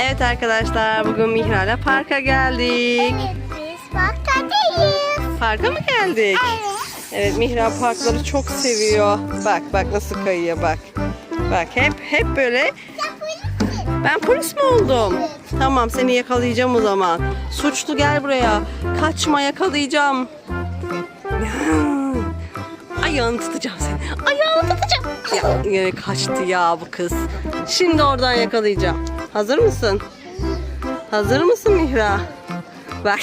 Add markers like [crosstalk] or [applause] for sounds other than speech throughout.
Evet arkadaşlar bugün Mihra'yla parka geldik. Evet biz parktayız. Parka mı geldik? Evet. Evet Mihra parkları çok seviyor. Bak bak nasıl kayıyor bak. Bak hep hep böyle ben polis mi oldum? Tamam seni yakalayacağım o zaman. Suçlu gel buraya. Kaçma yakalayacağım. [laughs] Ayağını tutacağım seni. Ayağını tutacağım. Ya kaçtı ya bu kız. Şimdi oradan yakalayacağım. Hazır mısın? Hazır mısın Mihra? Bak.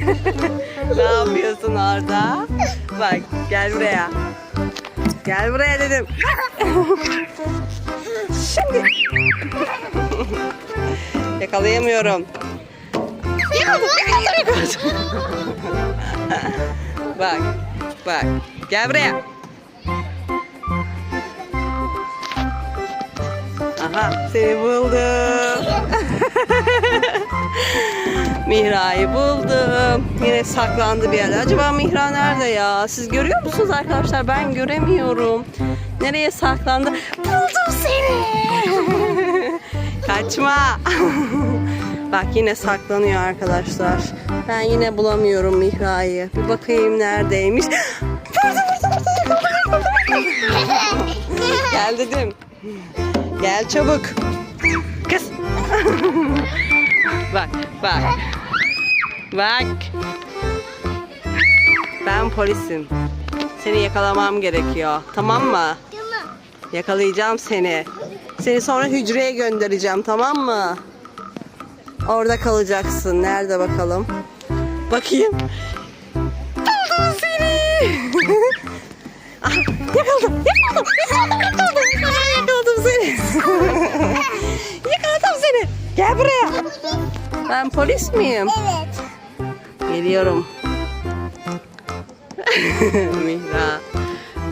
[laughs] ne yapıyorsun orada? Bak gel buraya. Gel buraya dedim. [laughs] Şimdi. [laughs] Yakalayamıyorum. Yakaladım, yakaladım, yakaladım. bak, bak. Gel buraya. Aha, seni buldum. Mihra'yı buldum. Yine saklandı bir yerde. Acaba Mihra nerede ya? Siz görüyor musunuz arkadaşlar? Ben göremiyorum. Nereye saklandı? Buldum seni. [laughs] Kaçma. [laughs] Bak yine saklanıyor arkadaşlar. Ben yine bulamıyorum Mihra'yı. Bir bakayım neredeymiş. [gasps] Burada. [laughs] Gel dedim. Gel çabuk. Kız. bak bak. Bak. Ben polisim. Seni yakalamam gerekiyor. Tamam mı? Tamam. Yakalayacağım seni. Seni sonra hücreye göndereceğim tamam mı? Orada kalacaksın. Nerede bakalım? Bakayım. Ben polis miyim? Evet. Geliyorum. [laughs] Mihra.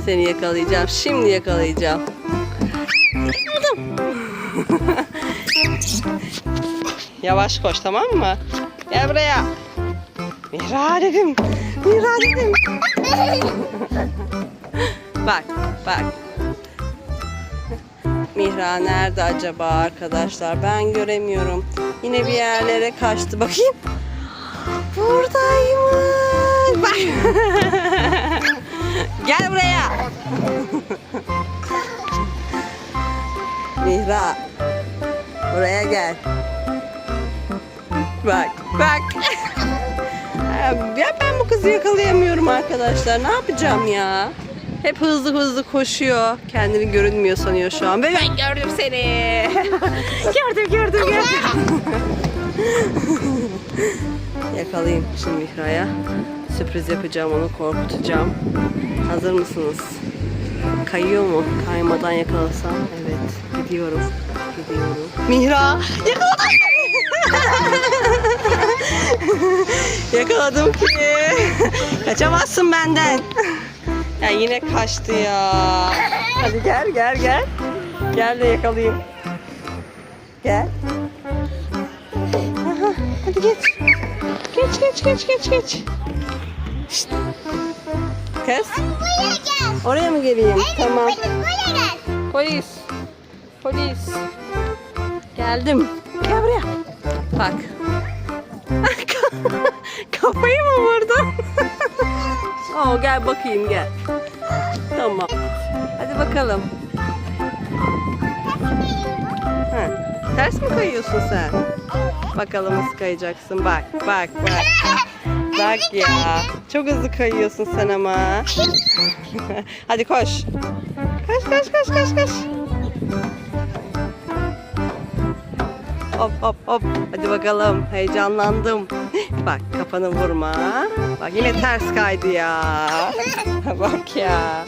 Seni yakalayacağım. Şimdi yakalayacağım. [laughs] Yavaş koş tamam mı? Gel buraya. Mihra dedim. Mihra dedim. [laughs] Bak bak. Mihra nerede acaba arkadaşlar? Ben göremiyorum. Yine bir yerlere kaçtı. Bakayım. Buradaymış. Bak. [laughs] Gel buraya. Mihra. Buraya gel. Bak, bak. ya ben bu kızı yakalayamıyorum arkadaşlar. Ne yapacağım ya? Hep hızlı hızlı koşuyor. Kendini görünmüyor sanıyor şu an. Ve ben gördüm seni. [laughs] gördüm, gördüm, gördüm. [laughs] Yakalayayım şimdi Mihra'ya. Sürpriz yapacağım, onu korkutacağım. Hazır mısınız? Kayıyor mu? Kaymadan yakalasam. Evet, gidiyorum. Gidiyorum. Mihra! Yakaladım! [laughs] Yakaladım ki. Kaçamazsın benden. Ya yine kaçtı ya. Hadi gel gel gel. Gel de yakalayayım. Gel. Aha, hadi geç. Geç geç geç geç geç. Şşt. Kız Buraya gel. oraya mı geleyim? Tamam. Polis buraya gel. Polis. Polis. Geldim. Gel buraya. Bak. [laughs] Kafayı mı vurdun? [laughs] Oo, gel bakayım gel. Tamam. Hadi bakalım. Ha, ters mi kayıyorsun sen? Bakalım nasıl kayacaksın. Bak, bak, bak. Bak ya. Çok hızlı kayıyorsun sen ama. [laughs] Hadi koş. Koş, koş, koş, koş, koş. Hop hop hop. Hadi bakalım. Heyecanlandım. [laughs] Bak kafanı vurma. Bak yine ters kaydı ya. [laughs] Bak ya.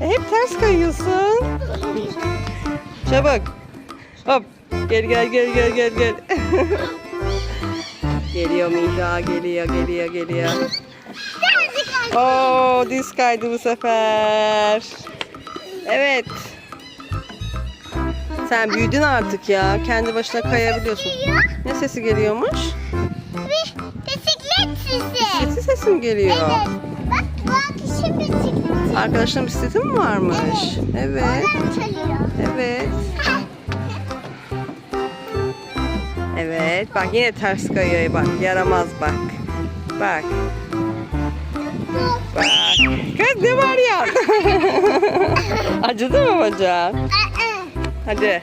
E, Hep ters kayıyorsun. [laughs] Çabuk. Hop. Gel gel gel gel gel gel. geliyor Mihra geliyor geliyor geliyor. Oo diz kaydı bu sefer. Evet. Sen büyüdün artık ya. Kendi başına kayabiliyorsun. Ne sesi geliyormuş? Bir bisiklet sesi. Sesi sesi mi geliyor? Evet. Bak bu kişi bisikleti. Arkadaşların bisikleti mi varmış? Evet. Oradan çalıyor. Evet. Evet bak yine ters kayıyor bak yaramaz bak. Bak. Bak. Kız ne var ya? [laughs] Acıdı mı bacağın? Hadi.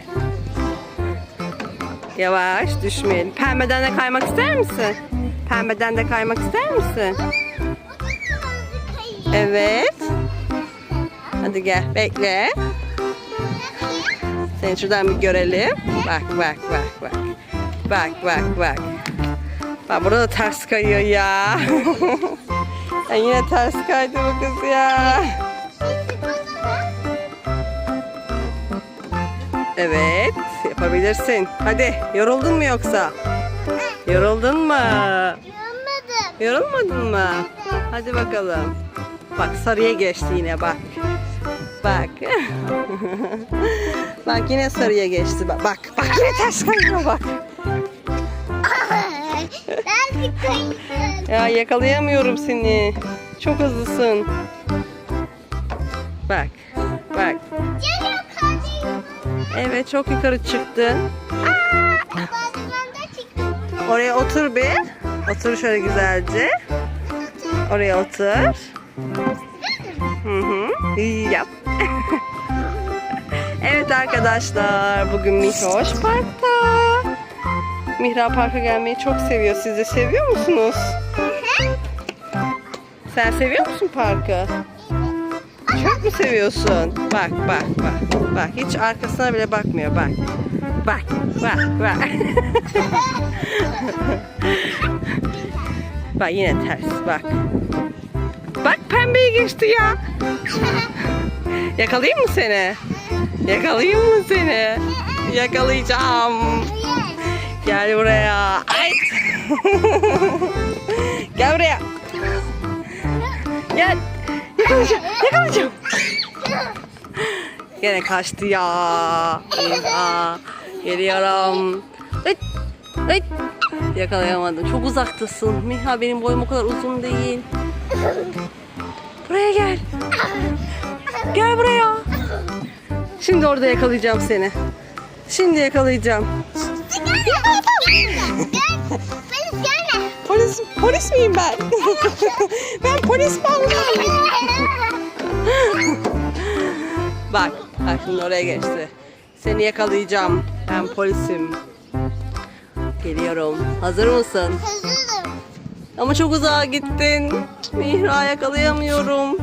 Yavaş düşmeyelim. Pembeden de kaymak ister misin? Pembeden de kaymak ister misin? Evet. Hadi gel bekle. Seni şuradan bir görelim. Bak bak bak bak. Bak bak bak. Bak burada da ters kayıyor ya. [laughs] ya yine ters kaydı bu kız ya. Evet yapabilirsin. Hadi yoruldun mu yoksa? Yoruldun mu? Yormadım. Yorulmadın mı? Hadi bakalım. Bak sarıya geçti yine bak. Bak. [laughs] bak yine sarıya geçti bak. Bak bak yine ters kayıyor bak. Ya yakalayamıyorum seni. Çok hızlısın. Bak. Bak. Kardeşim. Evet çok yukarı çıktım. Oraya otur bir. Otur şöyle güzelce. Oraya otur. Hı hı. İyi yap. [laughs] evet arkadaşlar bugün Mihroş Park'ta. Mihra Park'a gelmeyi çok seviyor. Siz de seviyor musunuz? Sen seviyor musun parkı? Çok mu seviyorsun? Bak bak bak. Bak hiç arkasına bile bakmıyor bak. Bak bak bak. [laughs] bak yine ters bak. Bak pembeyi geçti ya. Yakalayayım mı seni? Yakalayayım mı seni? Yakalayacağım. Gel buraya. Ay. [laughs] Gel buraya. Gel. Yakalayacağım. Yakalayacağım. Gene kaçtı ya. Aa, geliyorum. Hıt, hıt. Yakalayamadım. Çok uzaktasın. Miha benim boyum o kadar uzun değil. Buraya gel. Gel buraya. Şimdi orada yakalayacağım seni. Şimdi yakalayacağım. Polis gelme. Polis, polis miyim ben? [laughs] ben polis oldum? Bak, bak şimdi oraya geçti. Seni yakalayacağım. Ben polisim. Geliyorum. Hazır mısın? Hazırım. Ama çok uzağa gittin. Mihra yakalayamıyorum.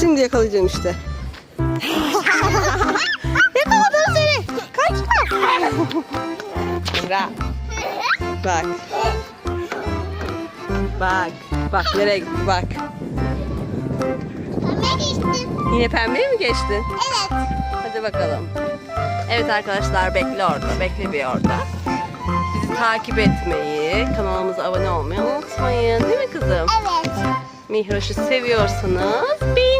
Şimdi yakalayacağım işte. [laughs] Yakaladım seni. Kaçma. [laughs] Mihra. Bak. Bak. Bak nereye gitti bak. Pembe geçtim. Yine pembeye mi geçtin? Evet. Hadi bakalım. Evet arkadaşlar bekle orada. Bekle bir orada. Bizi takip etmeyi, kanalımıza abone olmayı unutmayın. Değil mi kızım? Evet. Mihroş'u seviyorsanız beğenin.